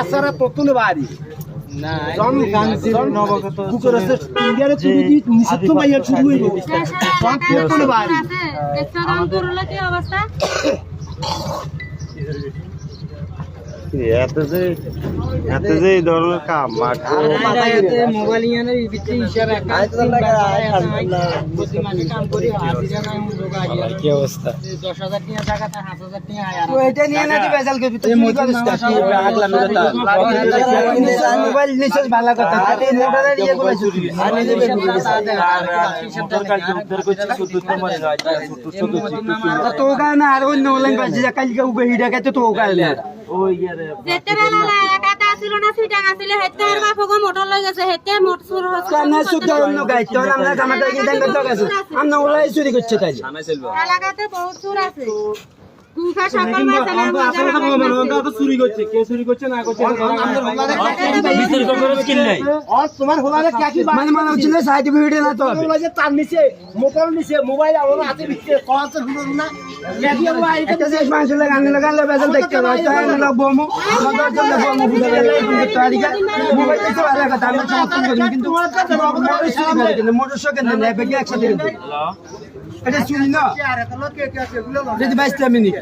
আসারা ততুন বাড়ি না কি অবস্থা এত যে এত যে ধরনের কাম মোবাইল ইয়ানের ভিতরে ইশারা কাম করি হাজিরা নাই লোক আগে কি অবস্থা দশ হাজার টাকা টাকাতে সাত হাজার টাকা আয় তো এটা নিয়ে না দিবে জাল করবি মোবাইল নিছস ভালো কথা আরে মোটরে দিয়ে বলে ছুটি আরে দেবে তো কারণে আর অন্য অনলাইন পাচ্ছি কালকে উবে হিডা কাছে তো কারণে যেতে একাটা ছিল না সিটাং আছিল হেতে আর বাপগো মোটর লই গেছে হেতে মোটর সুর কারণে সুদ্ধ অন্য গাই আমরা জামাটা কি দেন করতে গেছে আমরা ওলাই চুরি করছে তাই এলাকাতে বহুত সুর আছে। চুরি করছে কে চুরি করছে না করছে তোমার হোলারে কি মানে মানে হচ্ছে সার্টিফিকেট না তো হবে তার নিচে মোটর নিচে মোবাইল আমার হাতে দিচ্ছে কত শুনুন না লেখি আমরা এটা যে মানুষ লাগে আনলে লাগালে বেজাল দেখতে হয় তাই না বমু মদর জন্য বমু বুঝে কিন্তু তারিখে মোবাইল ভালো কথা সমর্থন করি মোটর একসাথে এটা চুরি না যদি বাইশটা মিনিট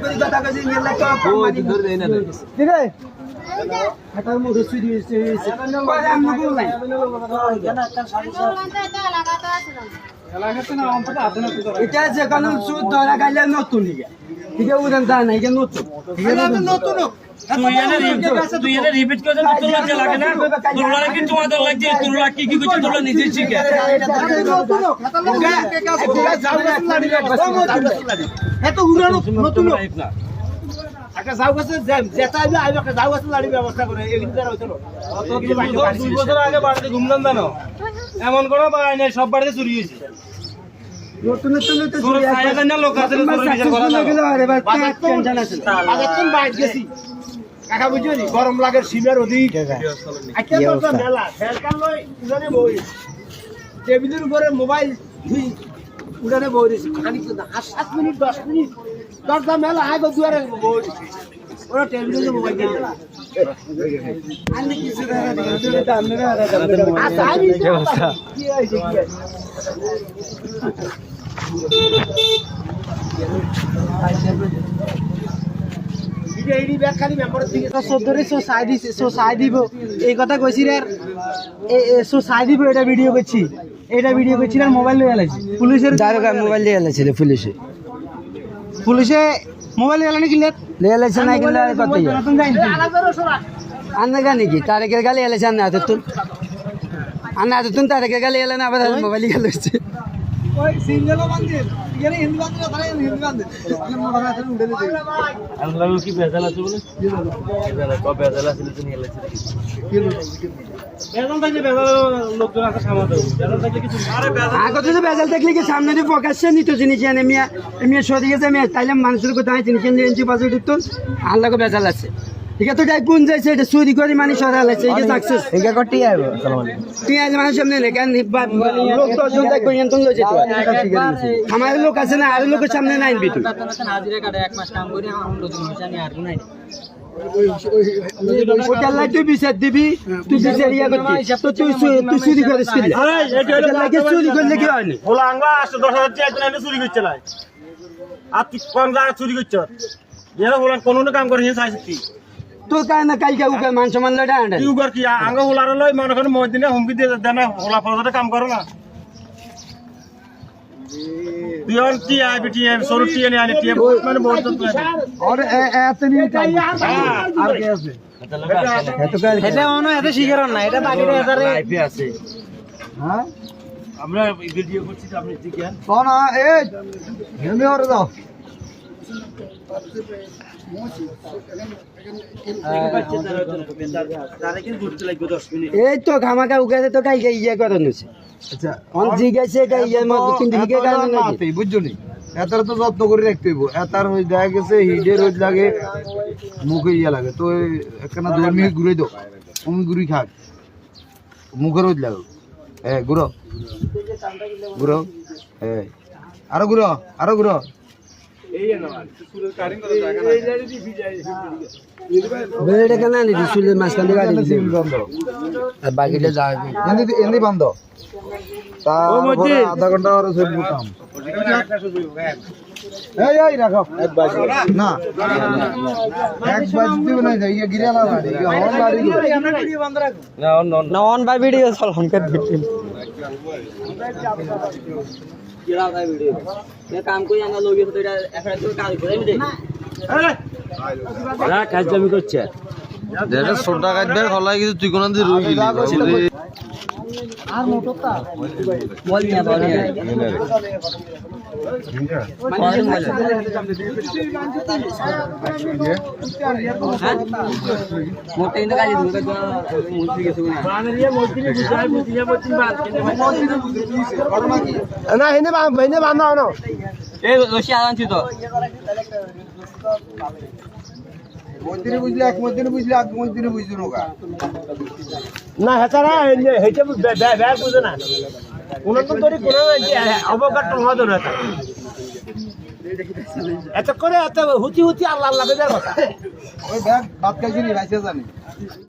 করি কথা কাজে লাগে ঠিক আছে হাতার মধ্যে সুই দিয়েছে কয় আমরা কোন নাই এটা যে কোন সুদ ধরা গাইলে নতুন তা এটা নতুন। ঠিক আছে নতুন তুই এনে তুই এনে রিপিট করে তো তোর লজ্জা লাগে না? তোর কি তোমাদের লাগছে তোর কি কি তোর নিজে শিখে এত উড়ানো নতুন একটা যাও গেছে যেটা আইবে আইবে একটা যাও গেছে লাড়ি ব্যবস্থা করে এগুলো দ্বারা হইতো দুই বছর আগে বাড়িতে ঘুমলাম জানো? এমন কোনো বাড়ি নাই সব বাড়িতে চুরি হয়েছে। নতুন নতুন গেছি। কাকা বুঝলি? গরম লাগে সিমের অধিক। মেলা টেবিলের উপরে মোবাইল ধুই উড়ানে বই খালি তো আর সাত মিনিট দশ মিনিট দশটা মেলা আগে দুয়ারে বই। এই কথা কইছি রে সোসাই দিব এটা ভিডিও করছি। এটা ভিডিও করছি আর মোবাইল লয়ে আলাইছি পুলিশের মোবাইল দিয়ে এলাইছিল পুলিশে। পুলিশে মোবাইল এলানি দিয়ে এলাইছে না কিন্তু আর কত আন্না গানি কি তারেকের গালি এলাইছে আন্না হাতে তুন আন্না হাতে তুন তারেকের গালি এলান আবার মোবাইল গেল হচ্ছে। কি বেজাল আছে বলে? বেজাল কবে বেজাল আছে বেজাল থাকলে কি সামনে দিয়ে প্রকাশ্যে নিত জিনিস এনে মিয়া? মিয়া সরে গেছে মিয়া। তাইলে মানুষের কোথায় জিনিস এনে এনজি আল্লাহ বেজাল আছে। ঠিক আছে তো যাই কোন যাইছে এটা চুরি করে মানুষ সরা লাগছে এটা সাকসেস এটা কটি আইবো মানুষ সামনে কেন লোক তো? আমার লোক আছে না আর লোকের সামনে নাই আনবি তুই হাজিরা কাটে এক মাস কাম করি আমার নতুন মশানি আর নাই। করে তোর কারণে কালকে উকে মান সম্মান লড়া আন্ডা কি? আঙ্গা মনে মই দিনে হুমকি দিয়ে দেন ওলা ফলতে কাম করো না। তুই আর টি আই বিটি এম সরু টি এনে আনি টি এম মানে বহুত তো और ऐसे नहीं আর কে আছে এত কাল এটা অন এত শিখের না এটা বাকিটা এটারে লাইফে আছে হ্যাঁ আমরা ভিডিও করছি তো আপনি ঠিক কোন এ হেলমে ওরে দাও এই তো ঘামাকা উগাতে তো কাইকে ইয়ে করে নিছে আচ্ছা অন এটা ইয়ের মধ্যে কিন্তু হিকে কারণে নাকি? বুঝছ এতার তো যত্ন করে রাখতে হইব। এতার ওই দেখা গেছে হিডে রোজ লাগে মুখে ইয়া লাগে। তো একখানা ঘুরে অমনি ঘুরি খাক। মুখে রোজ লাগো এ ঘুরো ঘুরো হ্যাঁ আরও ঘুরো আরও ঘুরো বেড়ে কেন আনি দিছিল মাঝখান থেকে গাড়ি দিছে আর বাকিটা যা এমনি এমনি বান্ধ। তারপরে আধা ঘণ্টা আর সব কাম এই এই রাখো। এক বাজি। না। এক বাজি দিব না গিরালা বাড়ি। হন বাড়ি না অন বাই ভিডিও চল हमके দেখি ছোটা কাটবে হলাই কিন্তু তুই কোন দিন রুই গেলি না হেনে বা হেনে বান্ধা না মন্দিরে বুঝলে এক মন্দিরে বুঝলে এক মন্দিরে নৌকা না হেতে ব্যাগ না কোন অবকাশ টঙ্গা ধরে এত করে এত হুচি হুচি আল্লাহ আল্লাহ বেজার কথা। ওই ব্যাগ ভাত খাইছিলি ভাইসে জানি